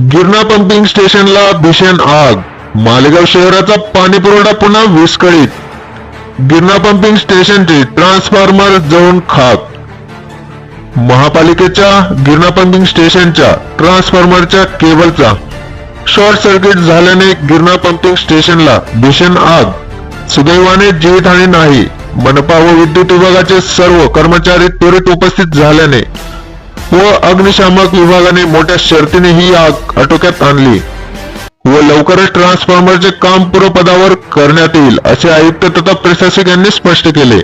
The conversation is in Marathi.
गिरणा पंपिंग स्टेशनला भीषण आग. मालेगाव शहराचा पाणी पुरवठा पुन्हा विस्कळीत. गिरणा पंपिंग स्टेशनचे ट्रान्सफॉर्मर जळून खाक. महापालिकेच्या गिरणा पंपिंग स्टेशनच्या ट्रान्सफॉर्मरच्या केबलचा शॉर्ट सर्किट झाल्याने गिरणा पंपिंग स्टेशनला भीषण आग. सुदैवाने जीवितहानी नाही. मनपा व विद्युत विभागाचे सर्व कर्मचारी त्वरित उपस्थित झाल्याने व अग्निशामक विभागाने मोठ्या शर्तीने ही आग आटोक्यात आणली. व लवकरच ट्रान्सफॉर्मरचे काम पूर्वपदावर करण्यात येईल असे आयुक्त तथा प्रशासक यांनी स्पष्ट केले.